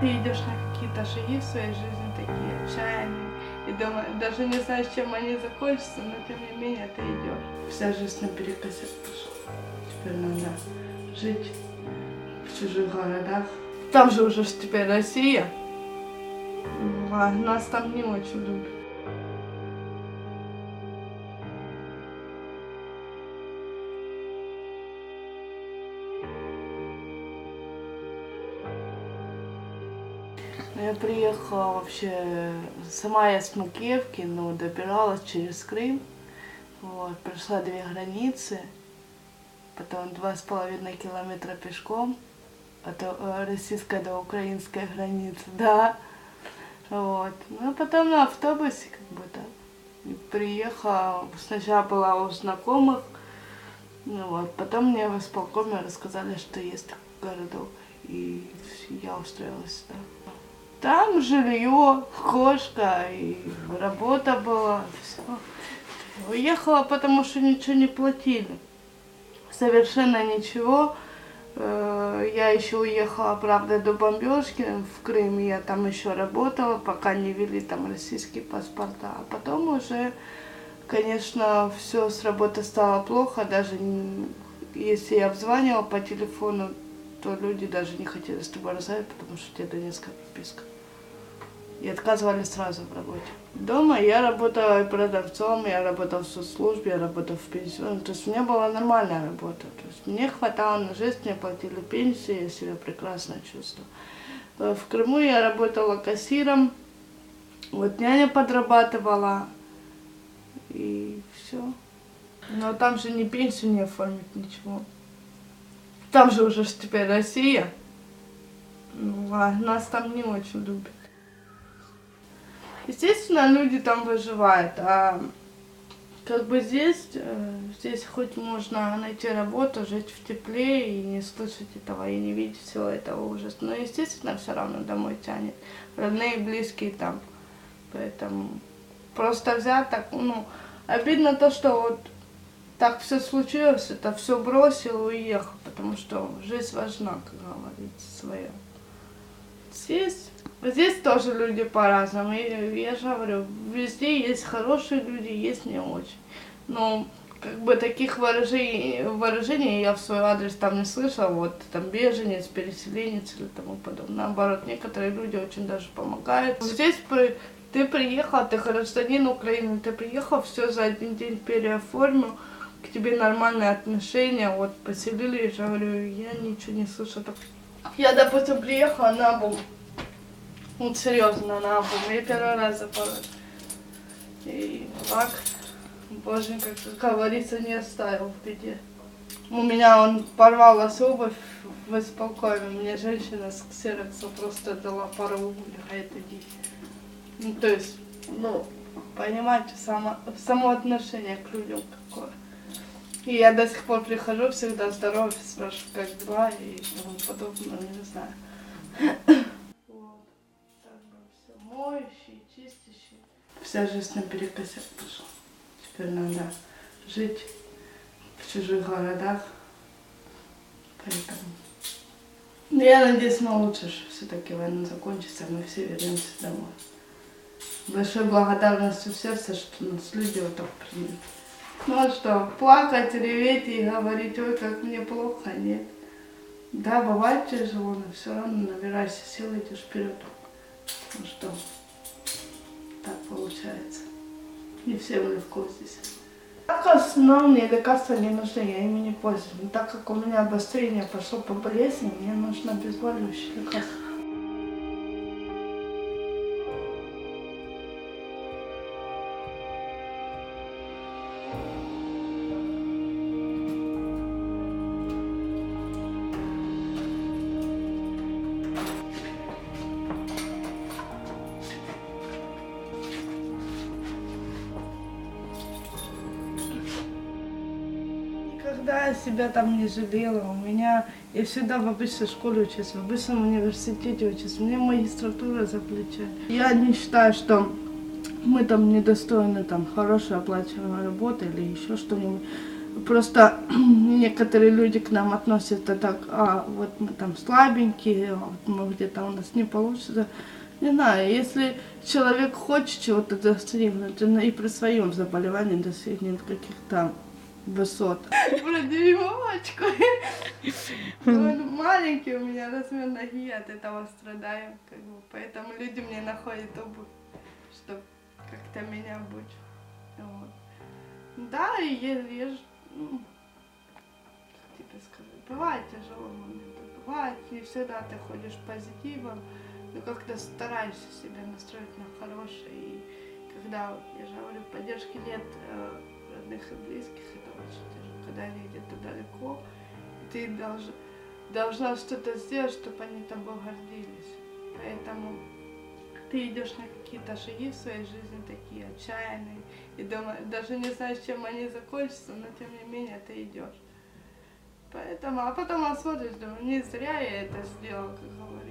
Ты идешь на какие-то шаги в своей жизни, такие отчаянные, и думаешь, даже не знаешь, чем они закончатся, но тем не менее ты идешь. Вся жизнь наперекосяк пошла. Теперь надо жить в чужих городах. Там же уже теперь Россия. А нас там не очень любят. Я приехала вообще, сама я с Макеевки, но добиралась через Крым. Вот, прошла две границы, потом два с половиной километра пешком от э, российской до украинской границы, да. Вот. Ну, а потом на автобусе как бы так. И приехала, сначала была у знакомых, ну вот, потом мне в исполкоме рассказали, что есть такой городок, и я устроилась сюда. Там жилье, кошка, и работа была, все. Уехала, потому что ничего не платили. Совершенно ничего. Э, Я еще уехала, правда, до бомбежки в Крым. Я там еще работала, пока не ввели там российские паспорта. А потом уже, конечно, все с работы стало плохо. Даже если я обзванивала по телефону, то люди даже не хотели с тобой разговаривать, потому что у тебя донецкая прописка. И отказывали сразу в работе. Дома я работала и продавцом, я работала в соцслужбе, я работала в пенсионном. То есть у меня была нормальная работа. То есть мне хватало на жизнь, мне платили пенсии, я себя прекрасно чувствовала. Э, В Крыму я работала кассиром, вот няня подрабатывала, и все. Но там же ни пенсию не оформить, ничего. Там же уже теперь Россия. Ну, а нас там не очень любят. Естественно, люди там выживают, а как бы здесь, э, здесь хоть можно найти работу, жить в тепле и не слышать этого, и не видеть всего этого ужаса. Но, естественно, все равно домой тянет. Родные и близкие там. Поэтому просто взять так, ну, обидно то, что вот так все случилось, это все бросил и уехал, потому что жизнь важна, как говорится, своя. Здесь, здесь тоже люди по-разному. И я же говорю, везде есть хорошие люди, есть не очень. Но как бы таких выражений, выражений я в свой адрес там не слышала, вот там беженец, переселенец или тому подобное. Наоборот, некоторые люди очень даже помогают. Здесь при- ты приехал, ты гражданин Украины, ты приехал, все за один день переоформил, к тебе нормальные отношения, вот поселили, я говорю, я ничего не слышу. Я, допустим, приехала на Абу, вот серьезно, на Абу, я первый раз за пару. И так, боженька, как говорится, не оставил в беде. У меня он порвалась обувь в исполкоме, мне женщина с ксерокса просто дала пару обуви, а это дети. Ну, то есть, ну, понимаете, само, само отношение к людям какое. И я до сих пор прихожу, всегда здороваюсь, спрашиваю, как дела и тому подобное, не знаю. Вот. Так все моющий, чистящий. Вся жизнь наперекосяк пошла. Теперь надо жить в чужих городах. Поэтому. Ну, я надеюсь на лучшее, что все-таки война закончится, мы все вернемся домой. Большой благодарностью в сердце, что нас люди вот так приняли. Ну а что, плакать, реветь и говорить, ой, как мне плохо, нет. Да, бывает тяжело, но все равно набирайся сил, идешь вперед. Ну что, так получается. Не всем легко здесь. Так основные лекарства не нужны, я ими не пользуюсь. Но так как у меня обострение пошло по болезни, мне нужно обезболивающее лекарство. Себя там не жалела. У меня я всегда в обычной школе учусь, в обычном университете учусь. Мне магистратура за плечами. Я не считаю, что мы там недостойны там хорошей оплачиваемой работы или еще что-нибудь. Просто некоторые люди к нам относятся так, а вот мы там слабенькие, вот мы где-то у нас не получится. Не знаю, если человек хочет чего-то достигнуть, и при своем заболевании достигнет каких-то высот. Про дюймовочку. Он маленький у меня размер ноги, от этого страдаю. Как бы. Поэтому люди мне находят обувь, чтобы как-то меня обуть. Вот. Да, и ж, ну, как тебе сказать, бывает тяжелые моменты, бывает, не всегда ты ходишь позитивом, но как-то стараешься себя настроить на хорошее. И когда, я же говорю, поддержки нет э, родных и близких, это очень тяжело, когда они где-то далеко, и ты долж, должна что-то сделать, чтобы они тобой гордились. Поэтому ты идешь на какие-то шаги в своей жизни такие отчаянные, и дома, даже не знаешь, чем они закончатся, но тем не менее ты идешь. Поэтому, а потом смотришь, думаю, не зря я это сделал, как говорится.